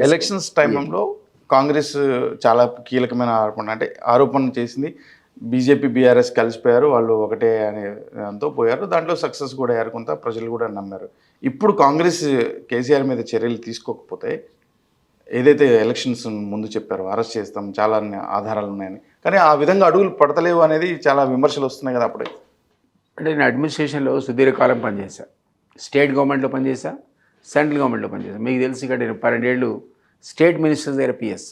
Elections టైంలో కాంగ్రెస్ చాలా కీలకమైన ఆరోపణ అంటే ఆరోపణ చేసింది. బీజేపీ బీఆర్ఎస్ కలిసిపోయారు వాళ్ళు ఒకటే అనే దాంతో పోయారు. దాంట్లో సక్సెస్ కూడా అయ్యారు కొంత ప్రజలు కూడా నమ్మారు. ఇప్పుడు కాంగ్రెస్ కేసీఆర్ మీద చర్యలు తీసుకోకపోతే ఏదైతే ఎలక్షన్స్ ముందు చెప్పారో అరెస్ట్ చేస్తాం చాలా అన్ని ఆధారాలు ఉన్నాయని. కానీ ఆ విధంగా అడుగులు పడతలేవు అనేది చాలా విమర్శలు వస్తున్నాయి కదా అప్పుడే. అంటే నేను అడ్మినిస్ట్రేషన్లో సుదీర్ఘకాలం పనిచేశా. స్టేట్ గవర్నమెంట్లో పనిచేశా. సెంట్రల్ గవర్నమెంట్లో పనిచేశా మీకు తెలిసి ఇక్కడ నేను పన్నెండేళ్ళు స్టేట్ మినిస్టర్ దగ్గర పిఎస్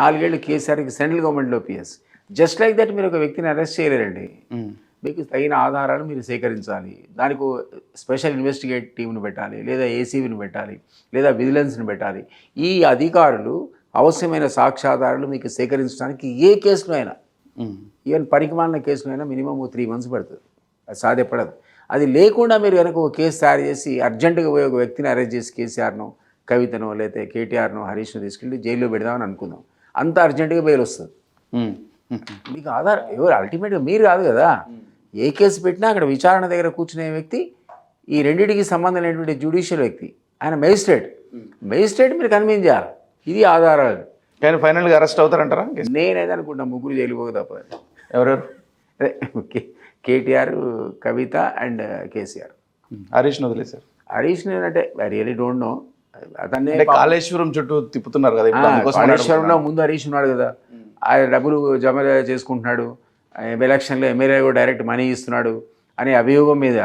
నాలుగేళ్ళు కేసీఆర్కి సెంట్రల్ గవర్నమెంట్లో పిఎస్ జస్ట్ లైక్ దట్ మీరు ఒక వ్యక్తిని అరెస్ట్ చేయలేరండి. మీకు తగిన ఆధారాలు మీరు సేకరించాలి. దానికి స్పెషల్ ఇన్వెస్టిగేట్ టీంను పెట్టాలి లేదా ఏసీబీని పెట్టాలి లేదా విజిలెన్స్ని పెట్టాలి. ఈ అధికారులు అవసరమైన సాక్ష్యాధారాలు మీకు సేకరించడానికి ఏ కేసులో అయినా. ఈవెన్ పనికిమాలిన కేసులో అయినా మినిమం త్రీ మంత్స్ పడుతుంది. అది సాధ్యపడదు. అది లేకుండా మీరు కనుక ఒక కేసు తయారు చేసి అర్జెంటుగా పోయి ఒక వ్యక్తిని అరెస్ట్ చేసి కేసీఆర్ను కవితను లేకపోతే కేటీఆర్ను హరీష్ను తీసుకెళ్ళి జైల్లో పెడదామని అనుకుందాం. అంత అర్జెంటుగా బెయిల్ వస్తుంది. మీకు ఆధార్ ఎవరు అల్టిమేట్గా మీరు కాదు కదా. ఏ కేసు పెట్టినా అక్కడ విచారణ దగ్గర కూర్చునే వ్యక్తి ఈ రెండింటికి సంబంధం లేనటువంటి జ్యుడిషియల్ వ్యక్తి ఆయన మెజిస్ట్రేట్. మెజిస్ట్రేట్ మీరు కన్విన్స్ చేయాలి. ఇది ఆధారాలు. కానీ ఫైనల్గా అరెస్ట్ అవుతారంటారా? నేనైతే అనుకుంటా ముగ్గురు జైలు పోక తప్పదు. ఎవరెవరు? అదే K- KTR Kavitha and KCR. Harish వదిలేశారు. హరీష్ నేను అంటే ఐ రియలీ డోంట్ నో అతన్నే కాళేశ్వరం చుట్టూ తిప్పుతున్నారు కదా కాళేశ్వరంలో ముందు హరీష్ ఉన్నాడు కదా. ఆయన డబ్బులు జమ చేసుకుంటున్నాడు. ఎలక్షన్లో ఎమ్మెల్యే కూడా డైరెక్ట్ మనీ ఇస్తున్నాడు అనే అభియోగం మీద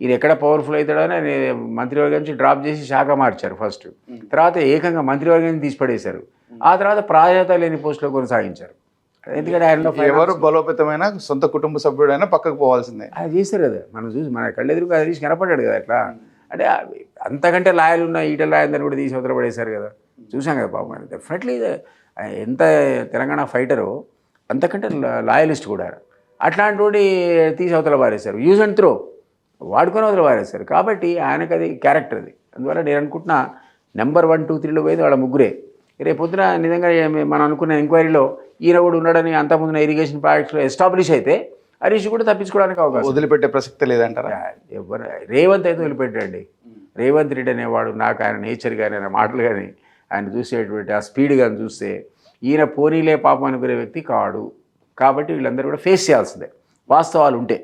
ఈయన ఎక్కడ పవర్ఫుల్ అవుతాడని మంత్రివర్గం నుంచి డ్రాప్ చేసి శాఖ మార్చారు ఫస్ట్ తర్వాత ఏకంగా మంత్రివర్గం తీసి పడేశారు ఆ తర్వాత ప్రాధాన్యత లేని పోస్టులో కొనసాగించారు. ఎందుకంటే ఆయనలో ఎవరు బలోపేతమైన సొంత కుటుంబ సభ్యుడైనా పక్కకు పోవాల్సిందే. అది చేశారు కదా. మనం చూసి మన కళ్ళెదురు హరీష్ కనపడ్డాడు కదా అట్లా. అంటే అంతకంటే లాయలు ఉన్న ఈటల లాయందరూ కూడా తీసి అవతల పడేశారు కదా. చూసాం కదా పాపం డెఫినెట్లీ ఎంత తెలంగాణ ఫైటరో అంతకంటే లాయలిస్ట్ కూడా అట్లాంటి తీసి అవతల పారేశారు. యూజ్ అండ్ త్రో వాడుకొని అవతల పారేశారు. కాబట్టి ఆయనకు అది క్యారెక్టర్ అది. అందువల్ల నేను అనుకుంటున్నా నెంబర్ వన్ టూ త్రీలో పోయేది వాళ్ళ ముగ్గురే. రేపు పొద్దున నిజంగా మనం అనుకున్న ఎంక్వైరీలో ఈయన కూడా ఉన్నాడని అంతకుముందున ఇరిగేషన్ ప్రాజెక్ట్స్లో ఎస్టాబ్లిష్ అయితే హరీష్ కూడా తప్పించుకోవడానికి అవకాశం వదిలిపెట్టే ప్రసక్తే లేదంటారా? ఎవరు రేవంత్ అయితే వదిలిపెట్టాడండి. రేవంత్ రెడ్డి అనేవాడు నాకు ఆయన నేచర్ కానీ ఆయన మాటలు కానీ ఆయన చూసేటువంటి ఆ స్పీడ్ కానీ చూస్తే ఈయన పోనీలే పాపం అనుకునే వ్యక్తి కాడు. కాబట్టి వీళ్ళందరూ కూడా ఫేస్ చేయాల్సిందే. వాస్తవాలు ఉంటే.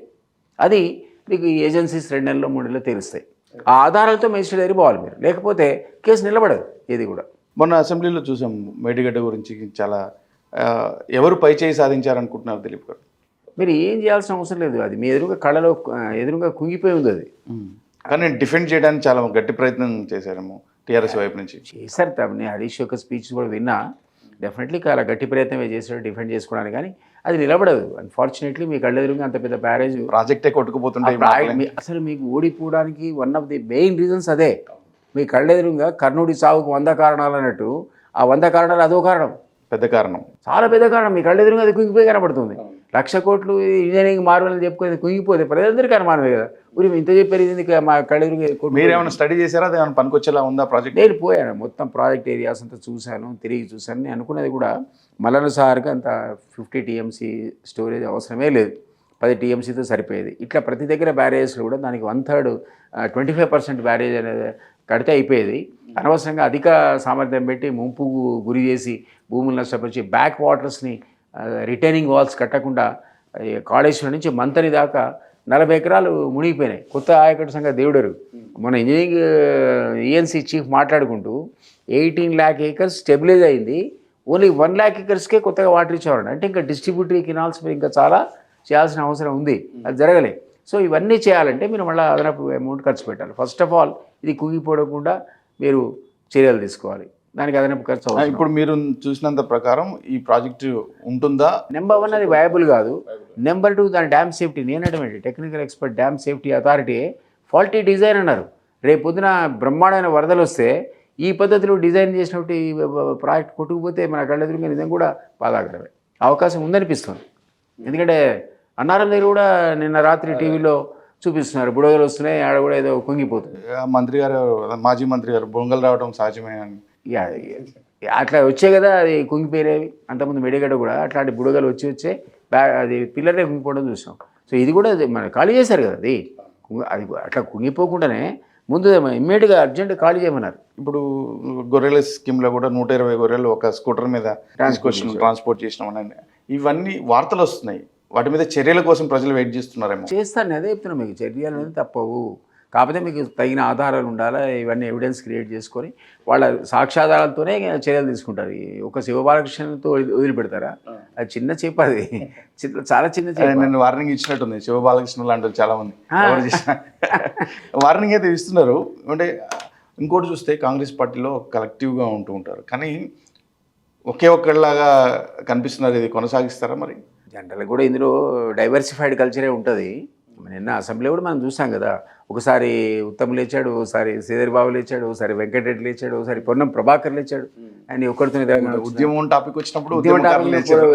అది మీకు ఈ ఏజెన్సీస్ రెండు నెలల్లో మూడు నెలల్లో తెలుస్తాయి. ఆ ఆధారాలతో మెజిస్ట్రేట్ దగ్గర పోవాలి మీరు లేకపోతే కేసు నిలబడదు ఏది కూడా. మొన్న అసెంబ్లీలో చూసాం మేడిగడ్డ గురించి చాలా ఎవరు పై చేయి సాధించారనుకుంటున్నారు దిలీప్ గారు? మీరు ఏం చేయాల్సిన అవసరం లేదు. అది మీ ఎదురుగా కళ్ళలో ఆ, ఎదురుగా కుంగిపోయి ఉంది అది. కానీ డిఫెండ్ చేయడానికి చాలా గట్టి ప్రయత్నం చేశారేమో టీఆర్ఎస్ వైపు నుంచి. చేశారు తమని హరీష్ యొక్క స్పీచ్ కూడా విన్నా డెఫినెట్లీ చాలా గట్టి ప్రయత్నమే చేశాడు డిఫెండ్ చేసుకోవడానికి. కానీ అది నిలబడదు. అన్ఫార్చునేట్లీ మీ కళ్ళెదురుగా అంత పెద్ద బ్యారేజ్. ప్రాజెక్టే కొట్టుకుపోతుంటే ఈ మాటలే. అసలు మీకు ఓడిపోవడానికి one of the main reasons అదే. మీ కళ్ళెదురుగా కర్ణుడి సాగుకు వంద కారణాలు అన్నట్టు ఆ వంద కారణాలు అదో కారణం. పెద్ద కారణం. చాలా పెద్ద కారణం. మీ కళ్ళెదురుగా అది కుంగిపోయి కనబడుతుంది. లక్ష కోట్లు ఇంజనీరింగ్ మార్వల్ చెప్పుకొని కుంగిపోతే ప్రజలందరికీ అనుమానమే కదా. ఊరి ఇంత ఎందుకు? మా కళ్ళెదురుగా మీరేమైనా స్టడీ చేశారా? ఏమైనా పనికొచ్చేలా ఉందా ప్రాజెక్ట్ నేను పోయాను. మొత్తం ప్రాజెక్ట్ ఏరియాస్ అంతా చూశాను తిరిగి చూశాను. నేను అనుకున్నది కూడా సార్కి అంత ఫిఫ్టీ టీఎంసీ స్టోరేజ్ అవసరమే లేదు. పది టీఎంసీతో సరిపోయేది. ఇట్లా ప్రతి దగ్గర బ్యారేజెస్లో కూడా దానికి one third twenty five percent barrage అనేది కడితే అయిపోయేది. అనవసరంగా అధిక సామర్థ్యం పెట్టి ముంపు గురి చేసి భూములు నష్టపరిచి బ్యాక్ వాటర్స్ని రిటైనింగ్ వాల్స్ కట్టకుండా కాళేశ్వరం నుంచి మంతని దాకా నలభై ఎకరాలు మునిగిపోయినాయి. కొత్త ఆయకట్టు సంఘ దేవుడరు. మన ఇంజనీరింగ్ ఈఎన్సీ చీఫ్ మాట్లాడుకుంటూ ఎయిటీన్ ల్యాక్ ఏకర్స్ స్టెబిలైజ్ అయింది. ఓన్లీ వన్ ల్యాక్ ఏకర్స్కే కొత్తగా వాటర్ ఇచ్చేవాడు అంటే ఇంకా డిస్ట్రిబ్యూటరీ కెనాల్స్ ఇంకా చాలా చేయాల్సిన అవసరం ఉంది. అది జరగలే. సో ఇవన్నీ చేయాలంటే మీరు మళ్ళీ అదనపు అమౌంట్ ఖర్చు పెట్టాలి. ఫస్ట్ ఆఫ్ ఆల్ ఇది కుంగిపోవకుండా మీరు చర్యలు తీసుకోవాలి. దానికి అదనపు ఖర్చు. ఇప్పుడు మీరు చూసినంత ప్రకారం ఈ ప్రాజెక్టు ఉంటుందా? నెంబర్ వన్ అది వయబుల్ కాదు. నెంబర్ టూ దాని dam safety. నేనటమేంటి technical expert dam safety authority faulty design అన్నారు. రేపు పొద్దున బ్రహ్మాండమైన వరదలు వస్తే ఈ పద్ధతిలో డిజైన్ చేసినట్టు ఈ ప్రాజెక్ట్ కొట్టుకుపోతే మన కళ్ళెదురుగా నిజం కూడా బాధాకరమే. అవకాశం ఉందనిపిస్తుంది. ఎందుకంటే అన్నారం దగ్గర కూడా నిన్న రాత్రి టీవీలో చూపిస్తున్నారు. బుడగలు వస్తున్నాయి ఆడ కూడా ఏదో కుంగిపోతుంది. మంత్రి గారు మాజీ మంత్రి గారు బొంగలు రావడం సహజమే అని. అట్లా వచ్చే కదా అది కుంగిపోయేవి అంతకుముందు మెడిగడ్డ కూడా అట్లాంటి బుడగలు వచ్చి వచ్చే అది పిల్లరే కుంగిపోవడం చూసాం. సో ఇది కూడా అది మన ఖాళీ చేశారు కదా అది. అది అట్లా కుంగిపోకుండానే ముందు ఇమ్మీడియట్గా అర్జెంట్ ఖాళీ చేయమన్నారు. ఇప్పుడు గొర్రెల స్కీమ్లో కూడా నూట ఇరవై గొర్రెలు ఒక స్కూటర్ మీద తీసుకొచ్చిన ట్రాన్స్పోర్ట్ చేసినాం ఇవన్నీ వార్తలు వస్తున్నాయి. వాటి మీద చర్యల కోసం ప్రజలు వెయిట్ చేస్తున్నారేమో. చేస్తాను అదే చెప్తున్నా మీకు. చర్యలు అనేది తప్పవు. కాకపోతే మీకు తగిన ఆధారాలు ఉండాలా? ఇవన్నీ ఎవిడెన్స్ క్రియేట్ చేసుకొని వాళ్ళ సాక్ష్యాధారాలతోనే చర్యలు తీసుకుంటారు. ఒక శివబాలకృష్ణతో వదిలి- వదిలిపెడతారా? అది చిన్న చేప అది. చాలా చిన్న చేప. నేను వార్నింగ్ ఇచ్చినట్టుంది. శివ బాలకృష్ణ లాంటి చాలా మంది. వార్నింగ్ అయితే ఇస్తున్నారు. అంటే ఇంకోటి చూస్తే కాంగ్రెస్ పార్టీలో కలెక్టివ్గా ఉంటూ ఉంటారు. కానీ ఒకే ఒక్కళ్ళలాగా కనిపిస్తున్నారు. ఇది కొనసాగిస్తారా మరి? జనరల్ కూడా ఇందులో డైవర్సిఫైడ్ కల్చరే ఉంటుంది. నిన్న అసెంబ్లీ కూడా మనం చూసాం కదా ఒకసారి ఉత్తమ్ లేచాడు ఒకసారి శ్రీధర్ బాబు లేచాడు ఒకసారి వెంకటరెడ్డి లేచాడు ఒకసారి పొన్నం ప్రభాకర్ లేచాడు. ఆయన తెలంగాణ వచ్చింది. ఉద్యమం టాపిక్ వచ్చినప్పుడు ఉద్యమం లేచాడు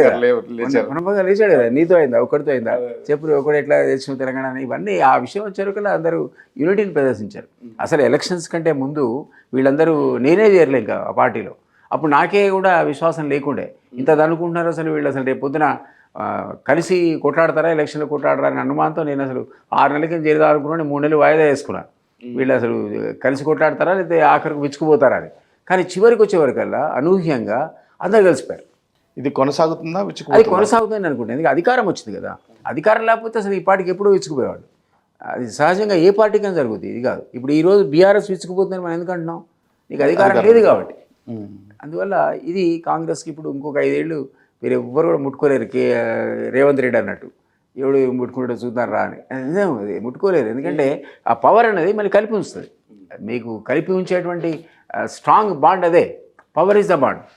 కదా. లేచాడు నీతో అయిందా? ఒక్కడితో అయిందా? చెప్పు ఒకటి ఎట్లా తెచ్చిన తెలంగాణ అని ఇవన్నీ ఆ విషయం వచ్చారు కదా అందరూ యూనిటీని ప్రదర్శించారు. అసలు ఎలక్షన్స్ కంటే ముందు వీళ్ళందరూ నేనే చేరలే ఇంకా ఆ పార్టీలో. అప్పుడు నాకే కూడా విశ్వాసం లేకుండే. ఇంత అనుకుంటున్నారు అసలు వీళ్ళు అసలు రేపు పొద్దున కలిసి కొట్లాడతారా ఎలక్షన్లో కొట్లాడరా అని అనుమానంతో నేను అసలు ఆరు నెలలకి చేరుదా అనుకున్నాను మూడు నెలలు వాయిదా వేసుకున్నాను వీళ్ళు అసలు కలిసి కొట్లాడతారా లేకపోతే ఆఖరికి విచ్చుకుపోతారా అని. కానీ చివరికి వచ్చేవరకల్లా అనూహ్యంగా అందరు కలిసిపోయారు. ఇది కొనసాగుతుందా అది విచ్చుకుపోతుందా? కొనసాగుతుంది అనుకుంటే. ఎందుకంటే అధికారం వచ్చింది కదా. అధికారం లేకపోతే అసలు ఈ పార్టీకి ఎప్పుడూ విచ్చుకుపోయేవాడు అది సహజంగా ఏ పార్టీకైనా జరుగుతుంది ఇది కాదు. ఇప్పుడు ఈ రోజు బీఆర్ఎస్ విచ్చుకుపోతుందని మనం ఎందుకు అంటున్నాం? నీకు అధికారం లేదు కాబట్టి. అందువల్ల ఇది కాంగ్రెస్కి ఇప్పుడు ఇంకొక ఐదేళ్ళు మీరు ఎవ్వరు కూడా ముట్టుకోలేరు కే రేవంత్ రెడ్డి అన్నట్టు. ఎవడు ముట్టుకుంటే చూద్దాం రా అని. అది ముట్టుకోలేరు. ఎందుకంటే ఆ పవర్ అనేది మళ్ళీ కలిపి ఉంచుతుంది. మీకు కలిపి ఉంచేటువంటి స్ట్రాంగ్ బాండ్ అదే. Power is the bond.